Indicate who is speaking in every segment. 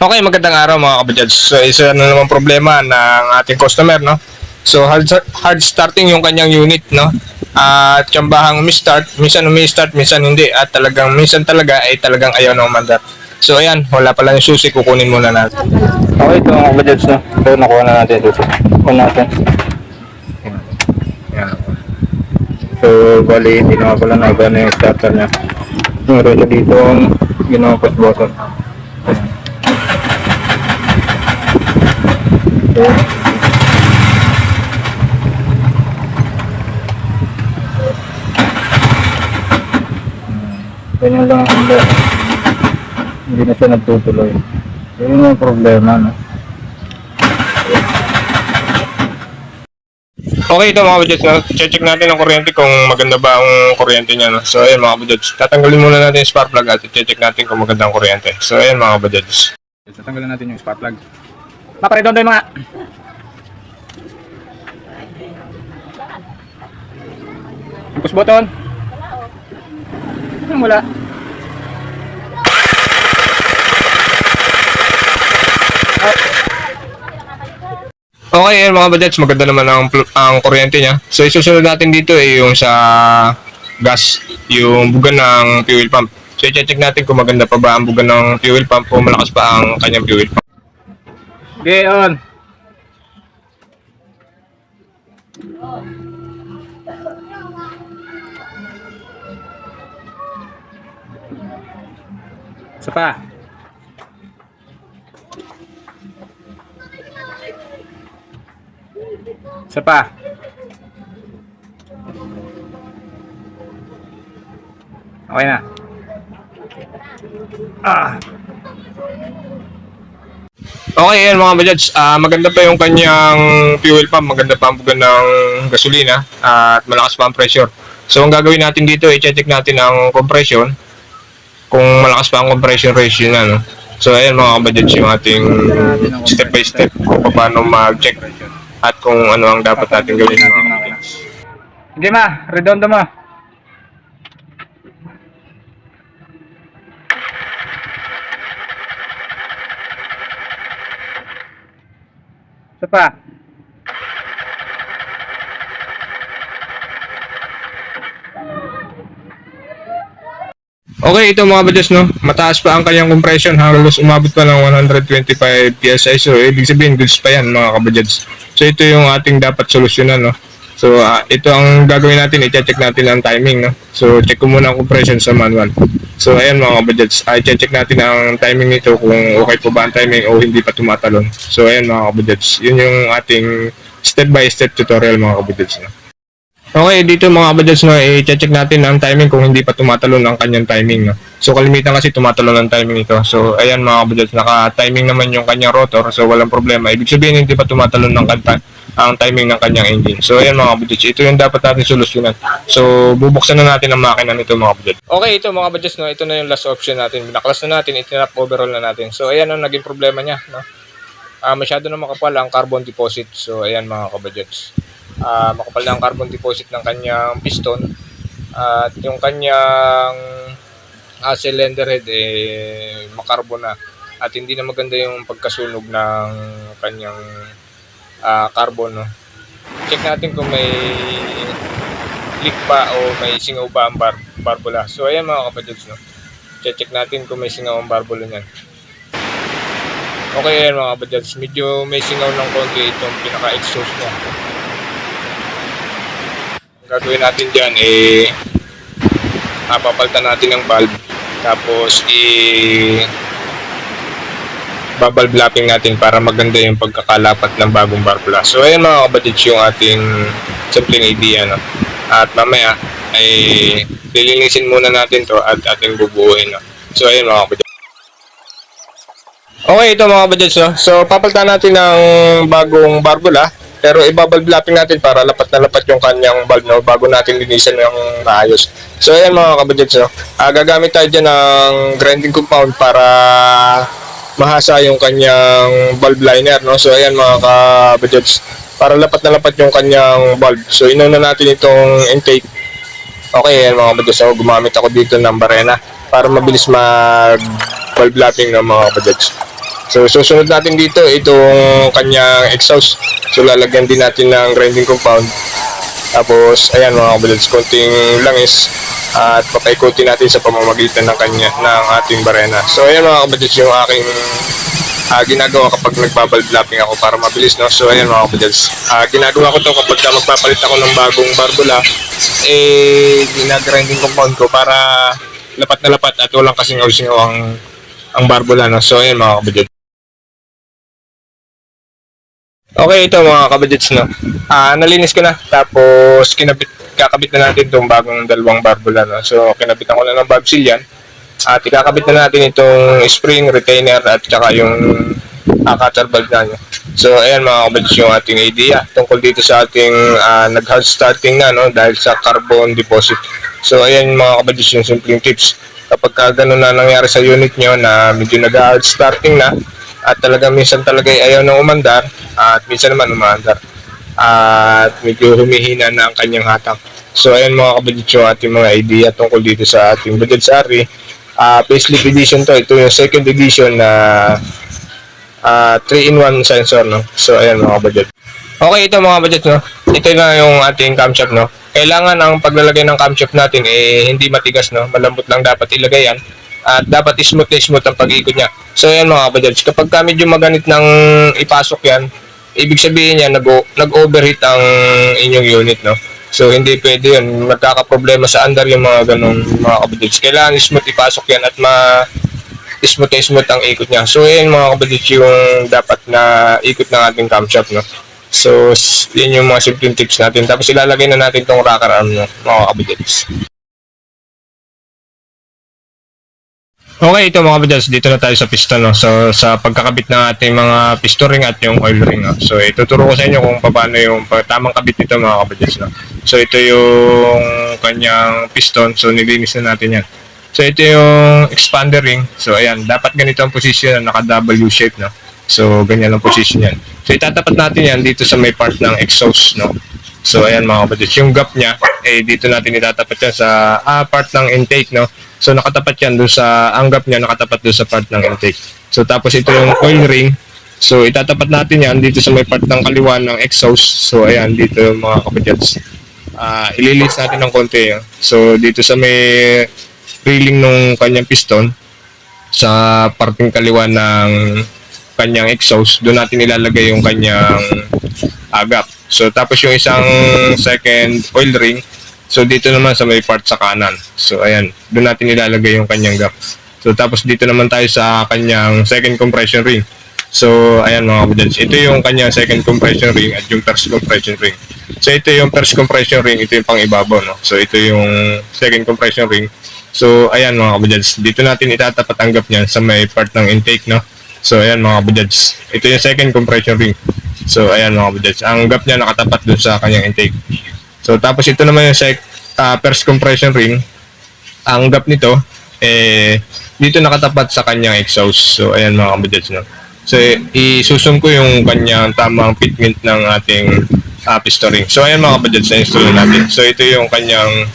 Speaker 1: Okay, magandang araw mga kabajads. So, isa na naman problema ng ating customer, no? So, hard, hard starting yung kanyang unit, no? At tiyambahang umi-start, minsan umi-start, minsan hindi. At talagang, minsan talaga ay talagang ayaw na umandar. So, ayan, wala pala yung susi, kukunin muna natin.
Speaker 2: Okay, ito mga budgets na. Ito, nakuha na natin dito. Nakuha natin.
Speaker 1: Ayan.
Speaker 2: So, bali, hindi naman pala nagana yung starter niya. Meron siya dito ginawa push button. So, ganyan lang ang hindi na siya nagtutuloy. Yun yung problema, no?
Speaker 1: Okay, ito mga kabajads, no? check natin ang kuryente kung maganda ba ang kuryente niya. No? So, ayan mga kabajads, tatanggalin muna natin yung spark plug at check natin kung maganda ang kuryente. So, ayan mga kabajads.
Speaker 2: Tatanggalan natin yung spark plug. Paparedondo yung mga... Push button. Ano wala?
Speaker 1: Okay, ayan mga kabajads, maganda naman ang, ang kuryente niya. So, isusunod natin dito ay yung sa gas, yung buga ng fuel pump. So, i-check natin kung maganda pa ba ang buga ng fuel pump o malakas pa ang kanyang fuel pump.
Speaker 2: Okay, on. Isa pa. Isa pa. Okay na. Ah.
Speaker 1: Okay, ayan mga kabajads, ah, maganda pa yung kanyang fuel pump, maganda pa ang buga ng gasolina at malakas pa ang pressure. So, ang gagawin natin dito, i-check natin ang compression kung malakas pa ang compression ratio na, no? So, ayan mga kabajads, yung ating step by step kung paano mag-check at kung ano ang dapat natin gawin mga.
Speaker 2: Hindi ma, redondo mo. Isa pa.
Speaker 1: Okay, ito mga kabajads, no? Mataas pa ang kanyang compression, halos umabot pa ng 125 PSI. So, ibig sabihin, goods pa yan mga kabajads. So, ito yung ating dapat solusyonan, no? So, ah, ito ang gagawin natin, i-check natin ang timing, no? So, check ko muna ang compression sa manual. So, ayan mga kabajads, i check natin ang timing nito kung okay po ba ang timing o hindi pa tumatalon. So, ayan mga kabajads, yun yung ating step-by-step tutorial mga kabajads, no? Okay, dito mga kabajads, no, i-check natin ang timing kung hindi pa tumatalon ang kanyang timing. No? So, kalimitan kasi tumatalon ang timing nito. So, ayan mga kabajads, naka-timing naman yung kanyang rotor. So, walang problema. Ibig sabihin, hindi pa tumatalon ng kanta, ang timing ng kanyang engine. So, ayan mga kabajads, ito yung dapat natin solusyonan. So, bubuksan na natin ang makina nito mga kabajads. Okay, ito mga kabajads, no, ito na yung last option natin. Binaklas na natin, itinap overall na natin. So, ayan ang naging problema niya. No? Ah, masyado na makapal ang carbon deposit. So, ayan mga kabajads ah makapal na ang carbon deposit ng kanyang piston at yung kanyang ah, cylinder head eh makarbon na at hindi na maganda yung pagkasunog ng kanyang ah, carbon no. check natin kung may leak pa o may singaw ba ang bar barbula. So ayan mga kapatids no? Check, check natin kung may singaw ang barbula niyan. Okay ayan mga kapatids medyo may singaw ng konti itong pinaka exhaust niya gagawin natin dyan eh napapaltan natin ng valve. Tapos i babalve lapping natin para maganda yung pagkakalapat ng bagong barbula. So ayun mga kapatid yung ating simpleng idea no. At mamaya ay lilinisin muna natin to at ating bubuuin no. So ayun mga kapatid. Okay, ito mga kapatid no. So papalitan natin ng bagong barbula pero ibabalve lapping natin para lapat na lapat yung kanyang valve no, bago natin linisan ng maayos. So ayan mga kabadyads, no? Ah, gagamit tayo dyan ng grinding compound para mahasa yung kanyang valve liner. No? So ayan mga kabadyads, para lapat na lapat yung kanyang valve. So inuna natin itong intake. Okay, ayan mga kabadyads, so, gumamit ako dito ng barena para mabilis mag valve lapping ng mga kabadyads. So, susunod natin dito itong kanyang exhaust. So, lalagyan din natin ng grinding compound. Tapos, ayan mga kabajads, konting langis at papaikutin natin sa pamamagitan ng kanya ng ating barena. So, ayan mga kabajads, yung aking ah, ginagawa kapag nagbabalb lapping ako para mabilis, no? So, ayan mga kabajads. Ah, ginagawa ko to kapag ka magpapalit ako ng bagong barbula, eh, ginagrinding compound ko para lapat na lapat at walang kasing singaw ang ang barbula, no? So, ayan mga kabajads. Okay, ito mga kabadgets, no? Ah, nalinis ko na. Tapos, kinabit, kakabit na natin itong bagong dalawang barbula, no? So, kinabitan ko na ng seal yan. At ikakabit na natin itong spring, retainer, at saka yung uh, cutter valve na nyo. So, ayan mga kabadgets yung ating idea tungkol dito sa ating ah, nag-hard starting na, no? Dahil sa carbon deposit. So, ayan mga kabadgets yung simpleng tips. Kapag ka ganun na nangyari sa unit nyo na medyo nag-hard starting na, at talagang minsan talaga ay ayaw na umandar at minsan naman umandar at medyo humihina na ang kanyang hatak. So ayan mga kabudget yung ating mga idea tungkol dito sa ating budget sari. Uh, facelift edition to. Ito yung second edition na uh, 3-in-1 sensor. No? So ayan mga budget. Okay ito mga budget. No? Ito na yung ating camshaft. No? Kailangan ang paglalagay ng camshaft natin eh hindi matigas. No? Malambot lang dapat ilagay yan at dapat smooth na smooth ang pag-ikot niya. So yan mga kabajads, kapag ka medyo maganit ng ipasok yan, ibig sabihin niya nag- nag-overheat ang inyong unit, no? So hindi pwede yun, magkakaproblema sa under yung mga ganong mga kabajads. Kailangan smooth ipasok yan at ma smooth smooth ang ikot niya. So yan mga kabajads yung dapat na ikot ng ating camshaft, no? So, yan yung mga simple tips natin. Tapos ilalagay na natin tong rocker arm, no? mga kabajads. Okay, ito mga kabajads, dito na tayo sa piston. No? So, sa pagkakabit ng ating mga piston ring at yung oil ring. No? So, ituturo ko sa inyo kung paano yung tamang kabit nito mga kabajads. No? So, ito yung kanyang piston. So, nilinis na natin yan. So, ito yung expander ring. So, ayan, dapat ganito ang position na naka-W shape. No? So, ganyan ang position yan. So, itatapat natin yan dito sa may part ng exhaust. No? So, ayan mga kabajads, yung gap niya, eh, dito natin itatapat yan sa ah, part ng intake, no? So, nakatapat yan doon sa, ang gap niya nakatapat doon sa part ng intake. So, tapos ito yung oil ring. So, itatapat natin yan dito sa may part ng kaliwa ng exhaust. So, ayan, dito yung mga kabajads. Ah, ililis natin ng konti. ah. So, dito sa may reeling nung kanyang piston, sa parting kaliwa ng kanyang exhaust, doon natin ilalagay yung kanyang agap. So tapos yung isang second oil ring, so dito naman sa may part sa kanan. So ayan, doon natin ilalagay yung kanyang gap. So tapos dito naman tayo sa kanyang second compression ring. So ayan mga kabudads, ito yung kanyang second compression ring at yung first compression ring. So ito yung first compression ring, ito yung pang ibabaw no. So ito yung second compression ring. So ayan mga kabudads, dito natin itatapat ang gap niyan sa may part ng intake no. So ayan mga kabudads, ito yung second compression ring. So ayan mga kabudads, ang gap niya nakatapat dun sa kanyang intake. So tapos ito naman yung sec, ah, first compression ring. Ang gap nito eh dito nakatapat sa kanyang exhaust. So ayan mga kabudads no. So isusum ko yung kanyang tamang fitment ng ating uh, piston ring. So ayan mga kabudads na install natin. So ito yung kanyang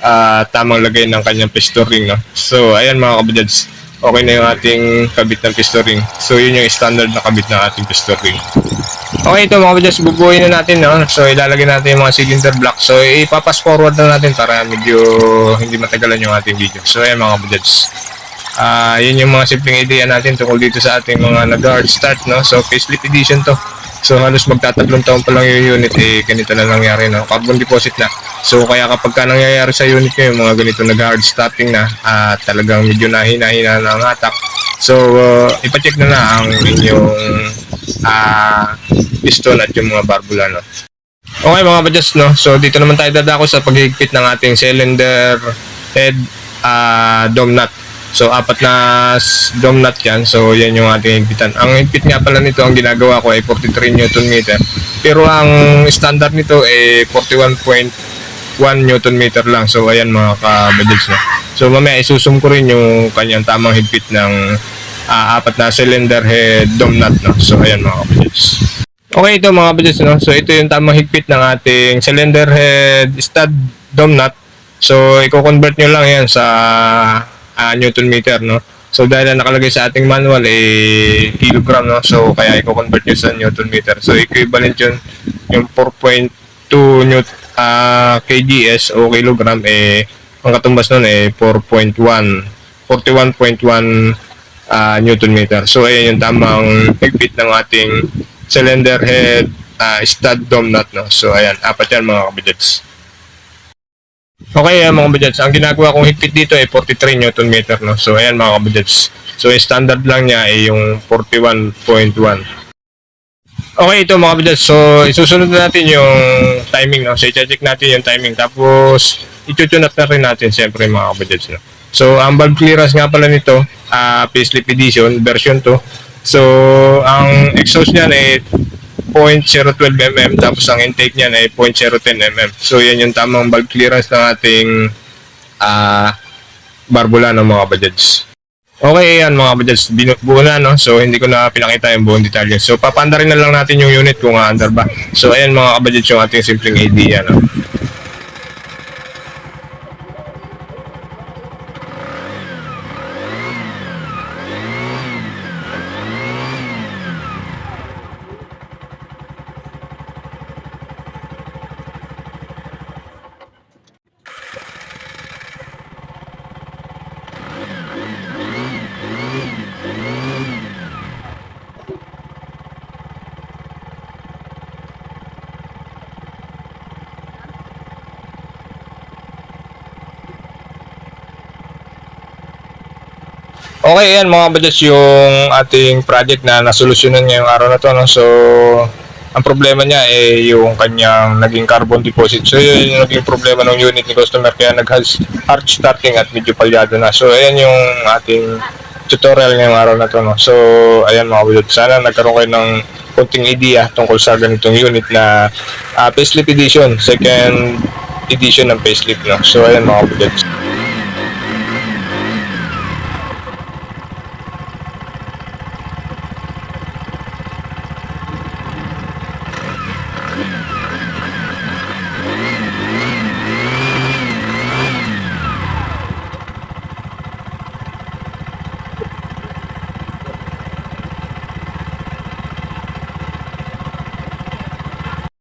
Speaker 1: ah, tamang lagay ng kanyang piston ring no. So ayan mga kabudads, okay na yung ating kabit ng piston ring. So yun yung standard na kabit ng ating piston ring. Okay, ito mga kabadyas, bubuuin na natin, no? So, ilalagay natin yung mga cylinder block. So, ipapas forward na natin para medyo hindi matagalan yung ating video. So, ayan mga kabadyas. Ah, yun yung mga simpleng idea natin tungkol dito sa ating mga nag-hard start, no? So, facelift edition to. So, halos magtatatlong taon pa lang yung unit, eh, ganito na nangyari, no? Carbon deposit na. So, kaya kapag ka nangyayari sa unit nyo, yung mga ganito nag-hard starting na, at talagang medyo nahina-hina na ang hatak. So, uh, ipacheck na na ang inyong ah piston at yung mga barbula, no? Okay mga badjas, no? So, dito naman tayo dadako sa paghigpit ng ating cylinder head ah dome nut. So, apat na dome nut yan. So, yan yung ating higpitan. Ang higpit nga pala nito, ang ginagawa ko ay 43 Newton meter. Pero ang standard nito ay 41.1 Newton meter lang. So, ayan mga kabadyads, no? So, mamaya isusum ko rin yung kanyang tamang higpit ng ah, apat na cylinder head dome nut, no? So, ayan mga kabadyads. Okay, ito mga kabadyads, no? So, ito yung tamang higpit ng ating cylinder head stud dome nut. So, i-convert nyo lang yan sa ah, Newton meter, no? So dahil na nakalagay sa ating manual eh kilogram no. So kaya i-convert nyo sa Newton meter. So equivalent yun yung 4.2 newt ah, kgs o kilogram eh ang katumbas nun eh 4.1 41.1 ah, Newton meter. So ayan yung tamang higpit ng ating cylinder head ah, stud dome nut no. So ayan, apat yan mga kabidets. Okay, ayan, mga kabidets. Ang ginagawa kong higpit dito ay 43 Newton meter no. So ayan mga kabidets. So yung standard lang niya ay yung 41.1. Okay, ito mga kabidets. So isusunod na natin yung timing no. So i-check natin yung timing. Tapos itutunat na rin natin siyempre mga kabidets no. So ang valve clearance nga pala nito, ah facelift edition version 2. So ang exhaust niyan ay 0.012 mm tapos ang intake niyan ay 0.010 mm. So yan yung tamang valve clearance ng ating ah barbula ng mga bajads. Okay, ayan mga bajads, buo na no. So hindi ko na pinakita yung buong detalye. So papanda rin na lang natin yung unit kung under ba. So ayan mga kabajads yung ating simpleng idea no. Okay, ayan mga badas yung ating project na nasolusyonan ngayong araw na to. No? So, ang problema niya ay yung kanyang naging carbon deposit. So, yun yung naging problema ng unit ni customer kaya nag-hard starting at medyo palyado na. So, ayan yung ating tutorial ngayong araw na to. No? So, ayan mga badas. Sana nagkaroon kayo ng konting idea tungkol sa ganitong unit na ah, facelift edition, second edition ng facelift. No? So, ayan mga badas.